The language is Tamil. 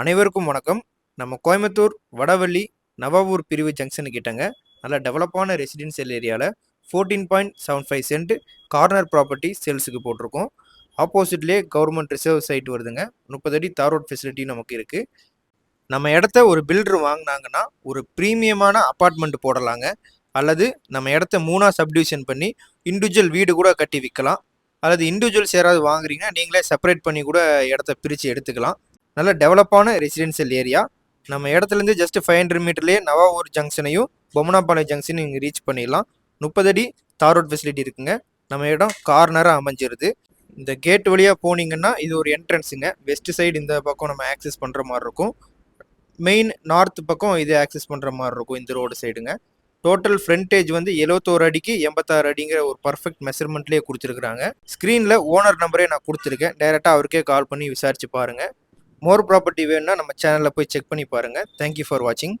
அனைவருக்கும் வணக்கம். நம்ம கோயம்புத்தூர் வடவள்ளி நவாவூர் பிரிவு ஜங்ஷனு கிட்டங்க. நல்ல டெவலப்பான ரெசிடென்சியல் ஏரியாவில் fourteen point seven five cent corner property சேல்ஸுக்கு போட்டிருக்கோம். ஆப்போசிட்லேயே கவர்மெண்ட் ரிசர்வ் சைட் வருதுங்க. முப்பது அடி தார் ரோட் ஃபெசிலிட்டி நமக்கு இருக்குது நம்ம இடத்த ஒரு பில்டர் வாங்கினாங்கன்னா ஒரு ப்ரீமியமான அப்பார்ட்மெண்ட் போடலாங்க. அல்லது நம்ம இடத்த மூணாக சப்டிவிஷன் பண்ணி இண்டிவிஜுவல் வீடு கூட கட்டி விற்கலாம் அல்லது இண்டிவிஜுவல்ஸ் யாராவது வாங்குறீங்கன்னா நீங்களே செப்பரேட் பண்ணி கூட இடத்த பிரித்து எடுத்துக்கலாம். நல்ல டெவலப்பான ரெசிடென்சியல் ஏரியா நம்ம இடத்துலேருந்து ஜஸ்ட் ஃபைவ் ஹண்ட்ரட் மீட்டர்லேயே நவாவூர் ஜங்ஷனையும் பொம்மனாபாளையம் ஜங்ஷனையும் இங்கே ரீச் பண்ணிடலாம். முப்பது அடி தார் ரோட் ஃபெசிலிட்டி இருக்குங்க. நம்ம இடம் கார்னராக அமைஞ்சிருது. இந்த கேட் வழியாக போனீங்கன்னா இது ஒரு என்ட்ரன்ஸுங்க வெஸ்ட் சைடு இந்த பக்கம் நம்ம ஆக்சஸ் பண்ணுற மாதிரி இருக்கும். மெயின் நார்த் பக்கம் இது ஆக்சஸ் பண்ணுற மாதிரி இருக்கும் இந்த ரோடு சைடுங்க டோட்டல் ஃப்ரண்டேஜ் வந்து எழுபத்தோரு அடிக்கு எண்பத்தாறு அடிங்கிற ஒரு பர்ஃபெக்ட் மெஷர்மெண்ட்லேயே கொடுத்துருக்குறாங்க. ஸ்க்ரீனில் ஓனர் நம்பரே நான் கொடுத்துருக்கேன். டைரெக்டாக அவருக்கே கால் பண்ணி விசாரிச்சு பாருங்கள் மோர் ப்ராப்பர்ட்டி வேணும்னா நம்ம சேனலில் போய் செக் பண்ணி பாருங்கள் தேங்க்யூ ஃபார் வாட்சிங்